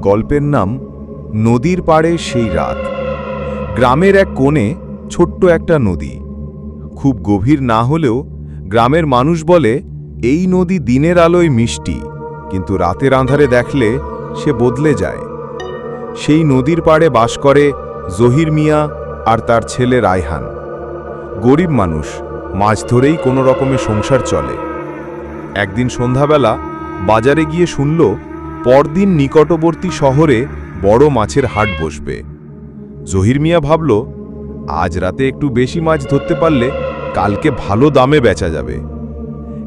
গল্পের নাম নদীর পাড়ে সেই রাত। গ্রামের এক কোণে ছোট্ট একটা নদী। খুব গভীর না হলেও গ্রামের মানুষ বলে, এই নদী দিনের আলোয় মিষ্টি, কিন্তু রাতের আঁধারে দেখলে সে বদলে যায়। সেই নদীর পাড়ে বাস করে জহির মিয়া আর তার ছেলে রায়হান। গরিব মানুষ, মাছ ধরেই কোনো রকমে সংসার চলে। একদিন সন্ধ্যাবেলা বাজারে গিয়ে শুনল পরদিন নিকটবর্তী শহরে বড় মাছের হাট বসবে। জহির মিয়া ভাবল, আজ রাতে একটু বেশি মাছ ধরতে পারলে কালকে ভালো দামে বেচা যাবে।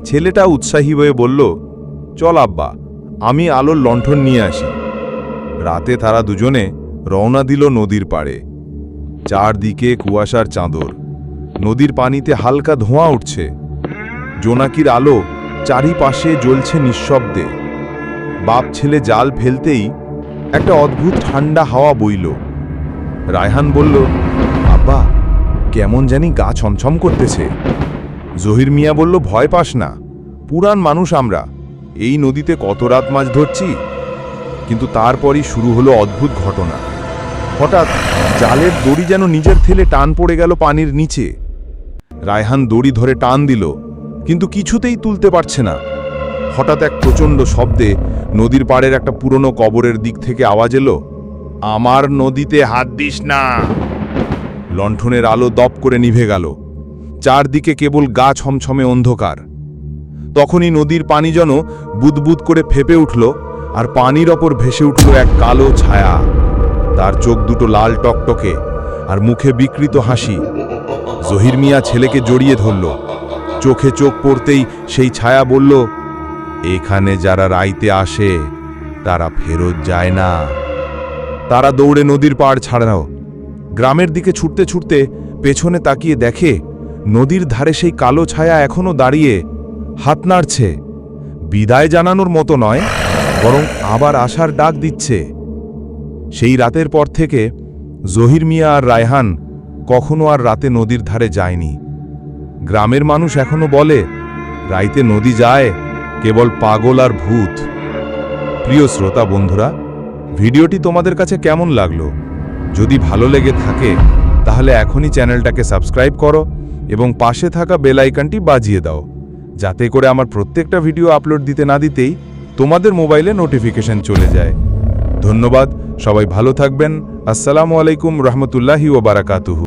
ছেলেটা উৎসাহী হয়ে বলল, চল আব্বা, আমি আলোর লণ্ঠন নিয়ে আসি। রাতে তারা দুজনে রওনা দিল নদীর পাড়ে। চারদিকে কুয়াশার চাঁদর। নদীর পানিতে হালকা ধোঁয়া উঠছে। জোনাকির আলো চারিপাশে জ্বলছে নিঃশব্দে। বাপ ছেলে জাল ফেলতেই একটা অদ্ভুত ঠান্ডা হাওয়া বইল। রায়হান বলল, আব্বা, কেমন জানি গা ছমছম করতেছে। জহির মিয়া বলল, ভয় পাস না, পুরান মানুষ আমরা। এই নদীতে কত রাত মাছ ধরছি? কিন্তু তারপরই শুরু হলো অদ্ভুত ঘটনা। হঠাৎ জালের দড়ি যেন নিজের থেলে টান পড়ে গেল পানির নিচে। রায়হান দড়ি ধরে টান দিল, কিন্তু কিছুতেই তুলতে পারছে না। হঠাৎ এক প্রচণ্ড শব্দে নদীর পাড়ের একটা পুরনো কবরের দিক থেকে আওয়াজ এলো, আমার নদীতে হাত দিস না। লণ্ঠনের আলো দপ করে নিভে গেল। চারদিকে কেবল গা ছমছমে অন্ধকার। তখনই নদীর পানি যেন বুদবুদ করে ফেপে উঠল আর পানির ওপর ভেসে উঠল এক কালো ছায়া। তার চোখ দুটো লাল টকটকে আর মুখে বিকৃত হাসি। জহির মিয়া ছেলেকে জড়িয়ে ধরল। চোখে চোখ পড়তেই সেই ছায়া বলল এখানে যারা রাইতে আসে, তারা ফেরত যায় না। তারা দৌড়ে নদীর পাড় ছাড়াও গ্রামের দিকে ছুটতে ছুটতে পেছনে তাকিয়ে দেখে, নদীর ধারে সেই কালো ছায়া এখনও দাঁড়িয়ে হাত নাড়ছে। বিদায় জানানোর মতো নয়, বরং আবার আসার ডাক দিচ্ছে। সেই রাতের পর থেকে জহির মিয়া আর রায়হান কখনো আর রাতে নদীর ধারে যায়নি। গ্রামের মানুষ এখনও বলে, রাইতে নদী যায় কেবল পাগল আর ভূত। প্রিয় শ্রোতা বন্ধুরা, ভিডিওটি তোমাদের কাছে কেমন লাগল? যদি ভালো লেগে থাকে, তাহলে এখনই চ্যানেলটাকে সাবস্ক্রাইব করো এবং পাশে থাকা বেল আইকনটি বাজিয়ে দাও, যাতে করে আমার প্রত্যেকটা ভিডিও আপলোড দিতে না দিতেই তোমাদের মোবাইলে নোটিফিকেশন চলে যায়। ধন্যবাদ, সবাই ভালো থাকবেন। আসসালামু আলাইকুম রহমতুল্লাহি ও বারাকাতুহু।